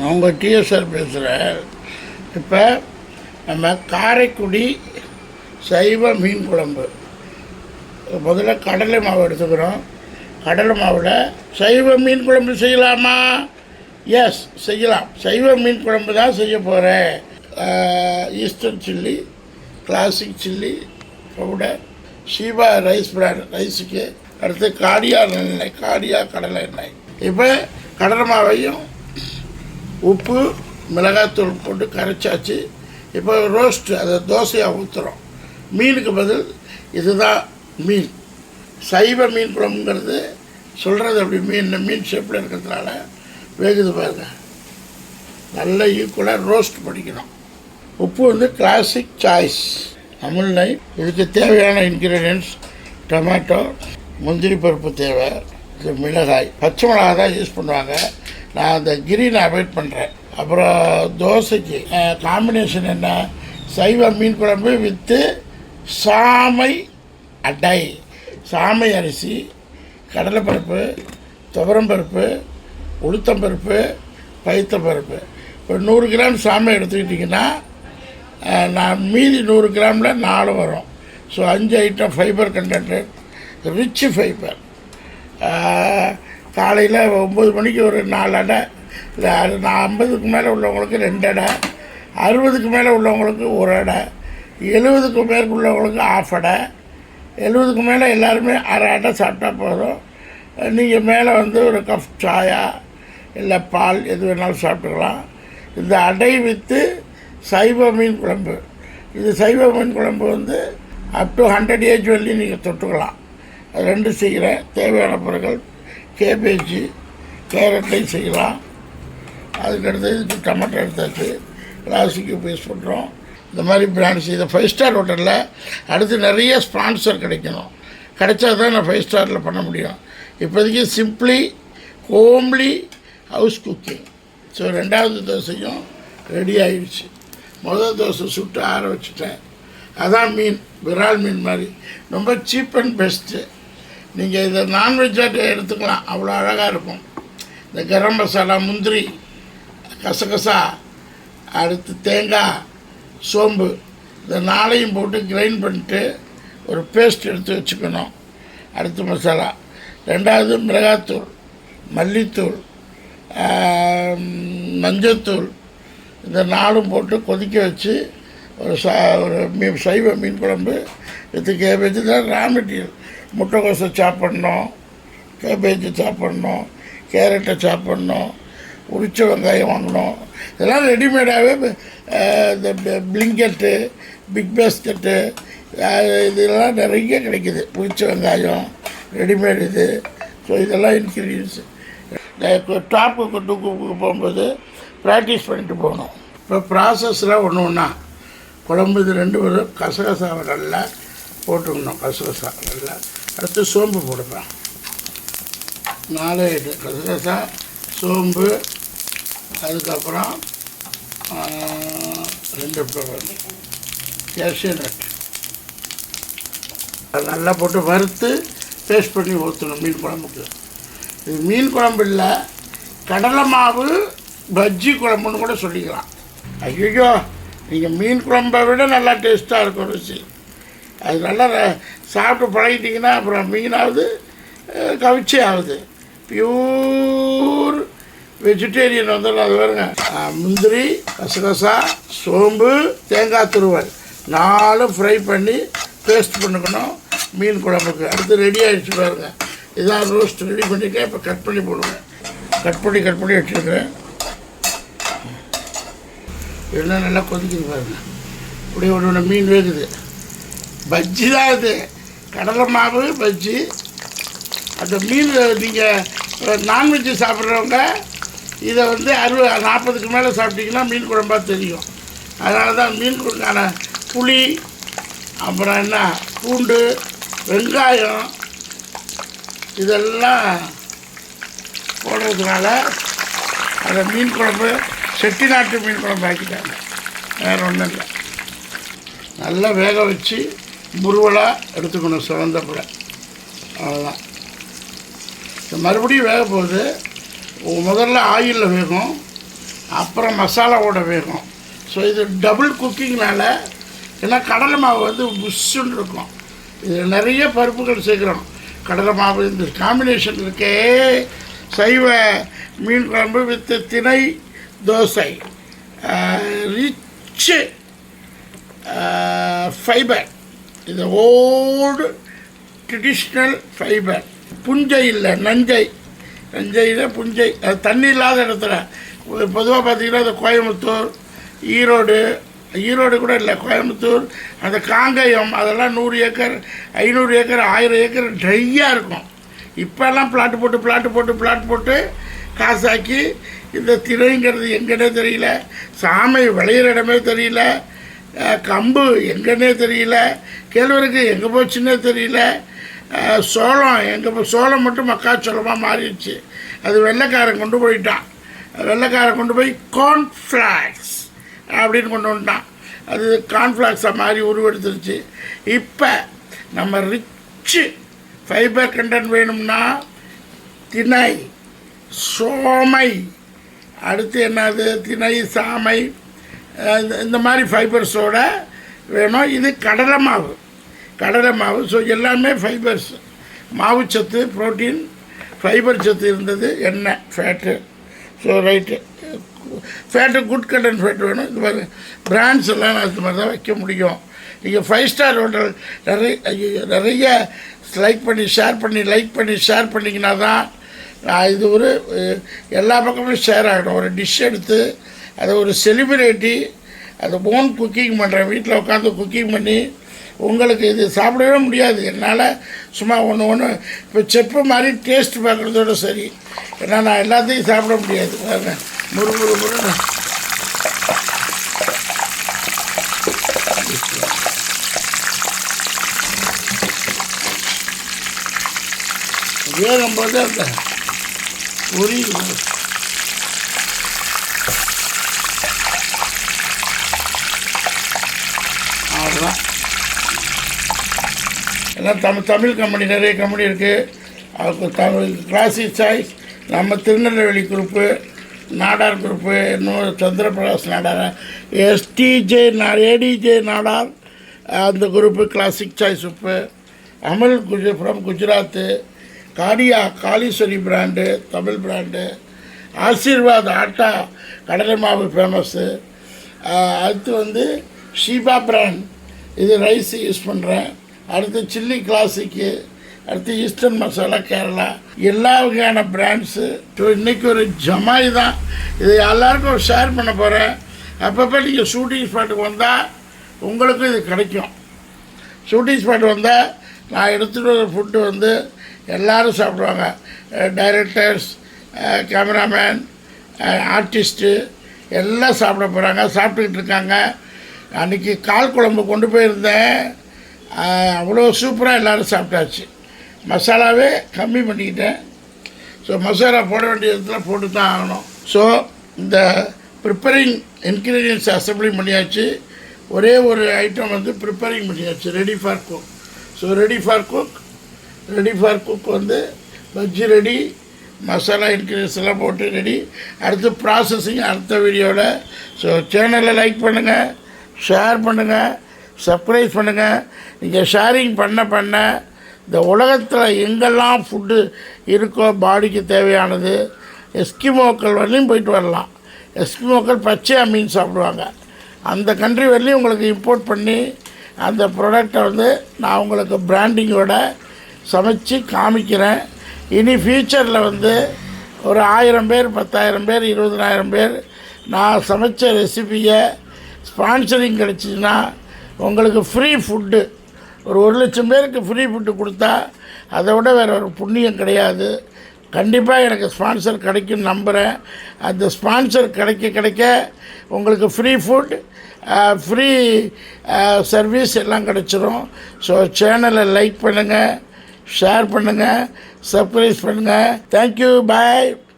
அவங்க உங்கள் டிஎஸ்ஆர் பேசுகிறேன் இப்போ நம்ம காரைக்குடி சைவ மீன் குழம்பு. முதல்ல கடலை மாவு எடுத்துக்கிறோம். கடலை மாவில் சைவ மீன் குழம்பு செய்யலாமா? எஸ் செய்யலாம். சைவ மீன் குழம்பு தான் செய்ய போகிறேன் Eastern chilli classic chilli powder Sheeba rice brand ரைஸுக்கு அடுத்து காடியா எண்ணெய் காடியா கடலை எண்ணெய். இப்போ கடலை மாவையும் உப்பு மிளகாத்தூள் போட்டு கரைச்சாச்சு. இப்போ ரோஸ்ட்டு அதை தோசையாக ஊற்றுறோம் மீனுக்கு பதில் இதுதான் மீன். சைவ மீன் குழம்புங்கிறது சொல்கிறது அப்படி மீன் மீன் ஷேப்பில் இருக்கிறதுனால வேகுது பாருங்க. நல்ல ஈக்குவலாக ரோஸ்ட் பண்ணிக்கணும். உப்பு வந்து கிளாசிக் சாய்ஸ் அமுல் இதுக்கு தேவையான இன்க்ரீடியன்ஸ் டொமேட்டோ முந்திரி பருப்பு தேவை இது மிளகாய். பச்சை மிளகாய் தான் யூஸ் பண்ணுவாங்க. நான் அந்த கிரீனை அவாய்ட் பண்ணுறேன் அப்புறம் தோசைக்கு காம்பினேஷன் என்ன? சைவ மீன் குழம்பு வித்து சாமை அடை. சாமை அரிசி கடலைப்பருப்பு துவரம்பருப்பு உளுத்தம்பருப்பு பைத்தம்பருப்பு இப்போ நூறு கிராம் சாமை எடுத்துக்கிட்டிங்கன்னா நான் மீதி நூறு கிராமில் நாலு வரும். ஸோ அஞ்சு item fibre content rich fibre காலையில் ஒம்பது மணிக்கு ஒரு நாலு அடை. இல்லை அது நான் ஐம்பதுக்கு மேலே உள்ளவங்களுக்கு ரெண்டு அடை. அறுபதுக்கு மேலே உள்ளவங்களுக்கு ஒரு அடை. எழுபதுக்கு மேற்குள்ளவங்களுக்கு ஆஃப் அடை. எழுபதுக்கு மேலே எல்லாருமே அரை அடை சாப்பிட்டா போதும். நீங்கள் மேலே வந்து ஒரு கப் சாயா இல்லை பால் எது வேணாலும் சாப்பிட்டுக்கலாம். இந்த அடை வித்து சைவ மீன் குழம்பு. இது சைவ மீன் குழம்பு வந்து அப் டு ஹண்ட்ரட் ஏஜ் வரலையும் நீங்கள் தொட்டுக்கலாம். ரெண்டு ரெண்டும் செய்கிறேன் தேவையான பொருட்கள் கேபேஜி கேரட்டையும் செய்யலாம். அதுக்கடுத்து இதுக்கு டமாட்டோ எடுத்தாச்சு. ராசிக்கு யூஸ் பண்ணுறோம் இந்த மாதிரி பிராண்ட்ஸ் இதை ஃபைவ் ஸ்டார் ஹோட்டலில் அடுத்து நிறைய ஸ்பான்சர் கிடைக்கணும். கிடைச்சா தான் நான் ஃபைவ் ஸ்டாரில் பண்ண முடியும். இப்போதைக்கு simply homely house cooking so ரெண்டாவது தோசையும் ரெடி ஆகிடுச்சு முதல் தோசை சுட்டு ஆற வச்சுட்டேன். அதான் மீன் விரால் மீன் மாதிரி. ரொம்ப சீப் அண்ட் பெஸ்ட்டு நீங்கள் இதை நான்வெஜ்ஜாக எடுத்துக்கலாம். அவ்வளோ அழகாக இருக்கும். இந்த கரம் மசாலா முந்திரி கசகசா அடுத்து தேங்காய் சோம்பு இந்த நாளையும் போட்டு கிரைண்ட் பண்ணிட்டு ஒரு பேஸ்ட் எடுத்து வச்சுக்கணும். அடுத்து மசாலா. ரெண்டாவது மிளகாத்தூள் மல்லித்தூள் மஞ்சத்தூள். இந்த நாலும் போட்டு கொதிக்க வச்சு ஒரு சா ஒரு மீன் சைவ மீன் குழம்பு வித்து கேபேஜ் தான் ரா மெட்டீரியல் முட்டைக்கோசை சாப்பிட்ணும் பண்ணோம் கேபேஜை சாப்பிட்ணும் கேரட்டை சாப்பிட்ணும் உரிச்ச வெங்காயம் வாங்கினோம் இதெல்லாம் ரெடிமேடாகவே இந்த பிளிங்கெட்டு பிக் பாஸ்கெட்டு இதெல்லாம் நிறைய கிடைக்குது. உரிச்ச வெங்காயம் ரெடிமேட் இது. ஸோ இதெல்லாம் இன்க்ரீடியன்ஸு டாப்பு கொண்டு போகும்போது ப்ராக்டிஸ் பண்ணிட்டு போகணும். இப்போ ப்ராசஸ்லாம் ஒன்று ஒன்றா குழம்பு இது ரெண்டு பேரும் கசகசாவை நல்லா போட்டுக்கணும். கசகசா நல்லா. அடுத்து சோம்பு போடுவேன் நாலு ஐட்டு கசகசா சோம்பு அதுக்கப்புறம் ரெண்டு கேஷ்யூ நட். அது நல்லா போட்டு வறுத்து பேஸ்ட் பண்ணி ஊற்றணும் மீன் குழம்புக்கு. இது மீன் குழம்பு இல்லை கடலை மாவு பஜ்ஜி குழம்புன்னு கூட சொல்லிக்கலாம். ஐயோ நீங்கள் மீன் குழம்பை விட நல்லா டேஸ்ட்டாக இருக்கும் ருசி. அது நல்லா சாப்பிட்டு பழகிட்டிங்கன்னா அப்புறம் மீனாவது கவிச்சே ஆகுது பியூர் வெஜிடேரியன் வந்து அது வருங்க முந்திரி கசகசா சோம்பு தேங்காய் துருவல். நாலும் ஃப்ரை பண்ணி பேஸ்ட் பண்ணிக்கணும் மீன் குழம்புக்கு. அடுத்து ரெடி ஆகிடுச்சு பாருங்க. இதான் ரோஸ்ட் ரெடி பண்ணிக்க இப்போ கட் பண்ணி போடுவேன். கட் பண்ணி கட் பண்ணி வச்சுருக்கிறேன். எல்லாம் நல்லா கொதிக்குது பாருங்க. அப்படியே ஒன்று ஒன்று மீன் வேகுது. பஜ்ஜி தான் அது. கடலை மாவு பஜ்ஜி. அந்த மீன் நீங்கள் நான்வெஜ்ஜு சாப்பிட்றவங்க இதை வந்து அறுபது நாற்பதுக்கு மேலே சாப்பிட்டீங்கன்னா மீன் குழம்பாக தெரியும். அதனால தான் மீன் குழம்பான புளி அப்புறம் என்ன பூண்டு வெங்காயம் இதெல்லாம் போடுறதுனால அந்த மீன் குழம்பு செட்டிநாட்டு மீன் குழம்பு ஆக்கிட்டாங்க. வேறு ஒன்றும் இல்லை. நல்லா வேக வச்சு முருவலாக எடுத்துக்கணும் சிவந்தப்பட அவ்வளோதான் மறுபடியும் வேக போகுது. முதல்ல ஆயிலில் வேகும். அப்புறம் மசாலாவோட வேகும். ஸோ இது டபுள் குக்கிங்னால ஏன்னா கடலை மாவு வந்து புஷ்ஷுன்னு இருக்கும். இதில் நிறைய பருப்புகள் சேர்க்குறோம். கடலை மாவு இந்த காம்பினேஷன் இருக்கே சைவ மீன் குழம்பு வித்து திணை தோசை. ரிச்சு ஃபைபர் இது ஓல்டு ட்ரெடிஷ்னல் ஃபைபர் புஞ்சை இல்லை நஞ்சை. நஞ்சையில் புஞ்சை. அது தண்ணி இல்லாத இடத்துல. பொதுவாக பார்த்தீங்கன்னா இந்த கோயம்புத்தூர் ஈரோடு ஈரோடு கூட இல்லை கோயம்புத்தூர் அந்த காங்கயம் அதெல்லாம் நூறு ஏக்கர் ஐநூறு ஏக்கர் ஆயிரம் ஏக்கர் ட்ரையாக இருக்கும். இப்போல்லாம் பிளாட் போட்டு பிளாட் போட்டு பிளாட் போட்டு காசாக்கி இந்த திரைங்கிறது எங்கன்னே தெரியல. சாமை விளையிற இடமே தெரியல. கம்பு எங்கன்னே தெரியல. கேழ்வரகு எங்கே போச்சுன்னே தெரியல. சோளம் எங்கே சோளம் மட்டும் மக்காச்சோளமாக மாறிடுச்சு. அது வெள்ளைக்காரன் கொண்டு போயிட்டான். வெள்ளைக்காரன் கொண்டு போய் கார்ன்ஃப்ளாக்ஸ் அப்படின்னு கொண்டு வந்துட்டான். அது கார்ன்ஃப்ளாக்ஸாக மாறி உருவெடுத்துருச்சு. இப்போ நம்ம ரிச்சு ஃபைபர் கண்டென்ட் வேணும்னா திணை சோமை. அடுத்து என்னது? திணை சாமை. இந்த- இந்த மாதிரி ஃபைபர்ஸோட வேணும். இது கடலை மாவு. கடலை மாவு. ஸோ எல்லாமே ஃபைபர்ஸ் மாவுச்சத்து ப்ரோட்டீன் ஃபைபர் சத்து இருந்தது. எண்ணெய் fat so right fat good கட்டன் ஃபேட் வேணும். இது மாதிரி பிராண்ட்ஸ் எல்லாம் நான் இது மாதிரி தான் வைக்க முடியும். நீங்கள் ஃபைவ் ஸ்டார் ஹோட்டல் நிறைய நிறைய லைக் பண்ணி ஷேர் பண்ணி லைக் பண்ணி ஷேர் பண்ணிங்கன்னா தான் நான் இது ஒரு எல்லா பக்கமும் ஷேர் ஆகணும். ஒரு டிஷ் எடுத்து அதை ஒரு செலிப்ரிட்டி அதை ஓன் குக்கிங் பண்ணுறேன் வீட்டில் உட்காந்து குக்கிங் பண்ணி உங்களுக்கு இது சாப்பிடவே முடியாது. என்னால் சும்மா ஒன்று ஒன்று இப்போ செப்பு மாதிரி டேஸ்ட் பார்க்குறதோட சரி. ஏன்னா நான் எல்லாத்தையும் சாப்பிட முடியாது. முரு முறு முறு வேகும்போது அந்த உரியுது அவ்வளோதான் ஏன்னா தமிழ் தமிழ் கம்பெனி நிறைய கம்பெனி இருக்குது அதுக்கு தமிழ் கிளாசிக் சாய்ஸ் நம்ம திருநெல்வேலி குரூப்பு நாடார் குரூப்பு இன்னும் சந்திரபிரகாஷ் நாடார். எஸ்டிஜே நா ஏடிஜே நாடார். அந்த குரூப்பு கிளாசிக் சாய்ஸ் உப்பு அமல் குஜ ஃப்ரம் குஜராத்து காடியா காளீஸ்வரி பிராண்டு தமிழ் பிராண்டு ஆசீர்வாத் ஆட்டா கடலை மாவு ஃபேமஸ்ஸு அடுத்து வந்து ஷீபா பிராண்ட் இது ரைஸு யூஸ் பண்ணுறேன் அடுத்து சில்லி கிளாசிக்கு அடுத்து ஈஸ்டர்ன் மசாலா கேரளா எல்லா வகையான பிராண்ட்ஸு ஸோ இன்றைக்கி ஒரு ஜமாய் தான். இது எல்லாருக்கும் ஷேர் பண்ண போகிறேன் அப்பப்போ நீங்கள் ஷூட்டிங் ஸ்பாட்டுக்கு வந்தால் உங்களுக்கும் இது கிடைக்கும். ஷூட்டிங் ஸ்பாட் வந்தால் நான் எடுத்துகிட்டு வர ஃபுட்டு வந்து எல்லோரும் சாப்பிடுவாங்க. டைரக்டர்ஸ் கேமராமேன் ஆர்டிஸ்ட்டு எல்லாம் சாப்பிட போகிறாங்க சாப்பிட்டுக்கிட்டு இருக்காங்க. அன்றைக்கி கால் குழம்பு கொண்டு போயிருந்தேன். அவ்வளோ சூப்பராக எல்லோரும் சாப்பிட்டாச்சு. மசாலாவே கம்மி பண்ணிக்கிட்டேன். ஸோ மசாலா போட வேண்டிய இடத்துல போட்டு தான் ஆகணும். ஸோ இந்த ப்ரிப்பரிங் இன்க்ரீடியன்ஸ் அசம்பிளி பண்ணியாச்சு. ஒரே ஒரு ஐட்டம் வந்து ப்ரிப்பரிங் பண்ணியாச்சு. Ready for cook so ready for cook ready for cook வந்து பஜ்ஜி ரெடி மசாலா இன்க்ரீடியன்ஸ் எல்லாம் போட்டு ரெடி அடுத்து ப்ராசஸிங் அடுத்த வீடியோவில் ஸோ சேனலை லைக் பண்ணுங்கள் ஷேர் பண்ணுங்கள் சர்ப்ரைஸ் பண்ணுங்கள் நீங்கள் ஷேரிங் பண்ண பண்ண இந்த உலகத்தில் எங்கெல்லாம் ஃபுட்டு இருக்கோ பாடிக்கு தேவையானது எஸ்கிமோக்கள் வரலையும் போயிட்டு வரலாம். எஸ்கிமோக்கள் பச்சையாக மீன் சாப்பிடுவாங்க. அந்த கண்ட்ரி வரலையும் உங்களுக்கு இம்போர்ட் பண்ணி அந்த ப்ராடக்டை வந்து நான் உங்களுக்கு பிராண்டிங்கோட சமைச்சு காமிக்கிறேன். இனி ஃப்யூச்சரில் வந்து ஒரு ஆயிரம் பேர் பத்தாயிரம் பேர் இருபதனாயிரம் பேர் நான் சமைச்ச ரெசிபியை ஸ்பான்சரிங் கிடச்சிச்சின்னா உங்களுக்கு ஃப்ரீ ஃபுட்டு ஒரு ஒரு லட்சம் பேருக்கு ஃப்ரீ ஃபுட்டு கொடுத்தா அதை விட வேறு ஒரு புண்ணியம் கிடையாது. கண்டிப்பாக எனக்கு ஸ்பான்சர் கிடைக்கும் நம்புகிறேன் அந்த ஸ்பான்சர் கிடைக்க கிடைக்க உங்களுக்கு ஃப்ரீ ஃபுட் ஃப்ரீ சர்வீஸ் எல்லாம் கிடச்சிரும். ஸோ சேனலை லைக் பண்ணுங்கள் ஷேர் பண்ணுங்கள் சர்ப்ரைஸ் பண்ணுங்கள் தேங்க்யூ பாய்